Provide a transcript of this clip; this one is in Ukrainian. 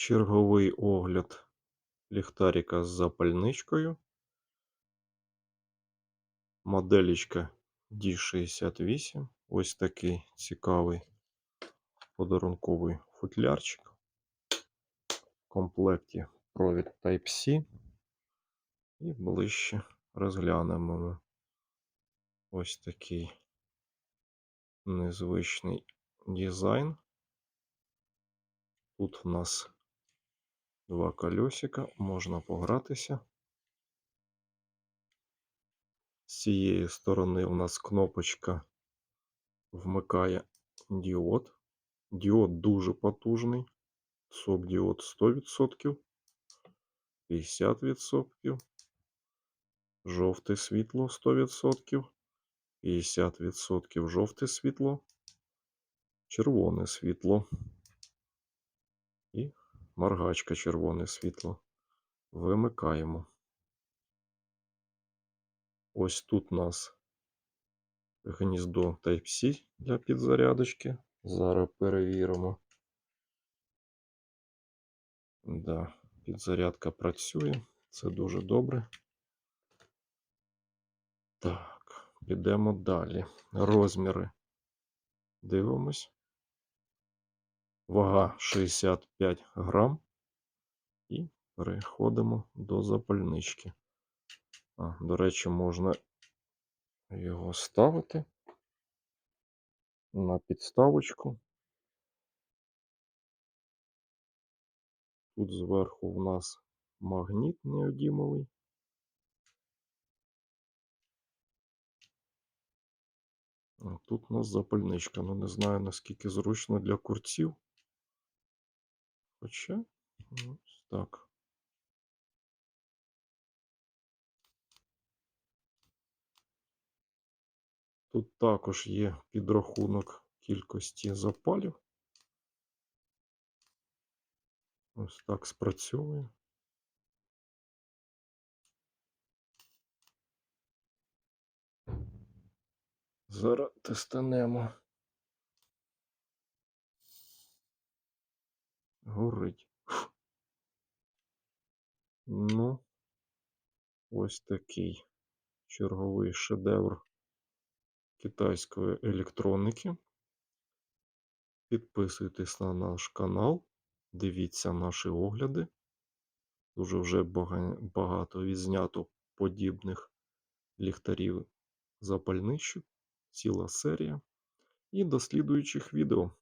Черговий огляд ліхтарика з запальничкою. Моделічка D68. Ось такий цікавий подарунковий футлярчик. В комплекті провід Type-C. І ближче розглянемо. Ось такий незвичний дизайн. Тут в нас два колесика, можна погратися. З цієї сторони у нас кнопочка вмикає діод. Діод дуже потужний. Сок діод 100%, 50%, жовте світло 100%, 50% жовте світло, червоне світло і моргачка червоне світло. Вимикаємо. Ось тут у нас гніздо Type-C для підзарядочки. Зараз перевіримо. Да, підзарядка працює. Це дуже добре. Так, підемо далі. Розміри. Дивимось. Вага 65 грам. І переходимо до запальнички. А, До речі, можна його ставити на підставочку. Тут зверху в нас магніт неодімовий. Тут у нас запальничка. Ну, не знаю, наскільки зручно для курців. Хоча, ось так. Тут також є підрахунок кількості запалів. Ось так спрацьовує. Зараз тестанемо. Горить. Ну, ось такий черговий шедевр китайської електроніки. Підписуйтесь на наш канал, дивіться наші огляди. Дуже вже багато відзнято подібних ліхтарів запальничок, ціла серія і до слідуючих відео.